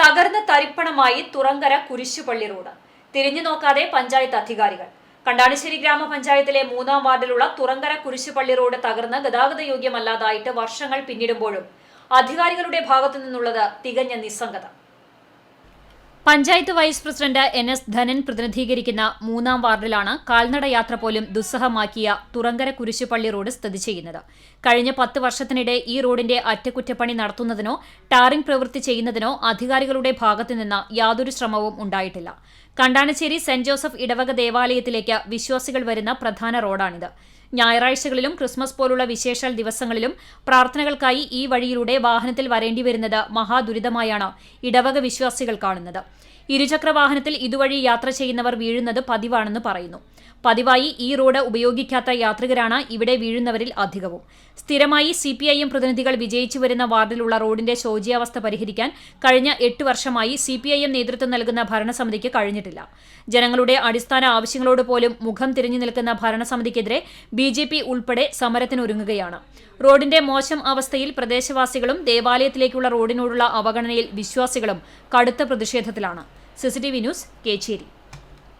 തകർന്ന തരിപ്പണമായി തുറങ്കര കുരിശുപള്ളി റോഡ്. തിരിഞ്ഞു നോക്കാതെ പഞ്ചായത്ത് അധികാരികൾ. കണ്ടാണിശ്ശേരി ഗ്രാമപഞ്ചായത്തിലെ മൂന്നാം വാർഡിലുള്ള തുറങ്കര കുരിശുപള്ളി റോഡ് തകർന്ന് ഗതാഗത യോഗ്യമല്ലാതായിട്ട് വർഷങ്ങൾ പിന്നിടുമ്പോഴും അധികാരികളുടെ ഭാഗത്തു നിന്നുള്ളത് തികഞ്ഞ നിസ്സംഗത. Panchayat vice president N S Dhanan പ്രതിനിധീകരിക്കുന്ന മൂന്നാം വാർഡിലാണ് കാൽനട യാത്ര പോലും ദുസ്സഹമാക്കിയ തുറങ്കര കുരിശുപള്ളി റോഡ് സ്ഥിതി ചെയ്യുന്നത്. കഴിഞ്ഞ പത്ത് വർഷത്തിനിടെ ഈ റോഡിന്റെ അറ്റകുറ്റപ്പണി നടത്തുന്നതിനോ ടാറിംഗ് പ്രവൃത്തി ചെയ്യുന്നതിനോ അധികാരികളുടെ ഭാഗത്തുനിന്ന് യാതൊരു ശ്രമവും ഉണ്ടായിട്ടില്ല. കണ്ടാണശ്ശേരി സെന്റ് ജോസഫ് ഇടവക ദേവാലയത്തിലേക്ക് വിശ്വാസികൾ വരുന്ന പ്രധാന റോഡാണിത്. ഞായറാഴ്ചകളിലും ക്രിസ്മസ് പോലുള്ള വിശേഷാൽ ദിവസങ്ങളിലും പ്രാർത്ഥനകൾക്കായി ഈ വഴിയിലൂടെ വാഹനത്തിൽ വരേണ്ടി വരുന്നത് മഹാദുരിതമായാണ് ഇടവക വിശ്വാസികൾ കാണുന്നത്. ഇരുചക്ര വാഹനത്തിൽ ഇതുവഴി യാത്ര ചെയ്യുന്നവർ വീഴുന്നത് പതിവാണെന്ന് പറയുന്നു. പതിവായി ഈ റോഡ് ഉപയോഗിക്കാത്ത യാത്രികരാണ് ഇവിടെ വീഴുന്നവരിൽ അധികവും. സ്ഥിരമായി സി പി ഐ എം പ്രതിനിധികൾ വിജയിച്ചു വരുന്ന വാർഡിലുള്ള റോഡിന്റെ ശോചിയാവസ്ഥ പരിഹരിക്കാൻ കഴിഞ്ഞ എട്ട് വർഷമായി സി പി ഐ എം നേതൃത്വം നൽകുന്ന ഭരണസമിതിക്ക് കഴിഞ്ഞിട്ടില്ല. ജനങ്ങളുടെ അടിസ്ഥാന ആവശ്യങ്ങളോട് പോലും മുഖം തിരിഞ്ഞു നിൽക്കുന്ന ഭരണസമിതിക്കെതിരെ ബി ജെ പി ഉൾപ്പെടെ സമരത്തിനൊരുങ്ങുകയാണ്. റോഡിന്റെ മോശം അവസ്ഥയിൽ പ്രദേശവാസികളും ദേവാലയത്തിലേക്കുള്ള റോഡിനോടുള്ള അവഗണനയിൽ വിശ്വാസികളും കടുത്ത പ്രതിഷേധത്തിലാണ്. CCTV news Kecheri.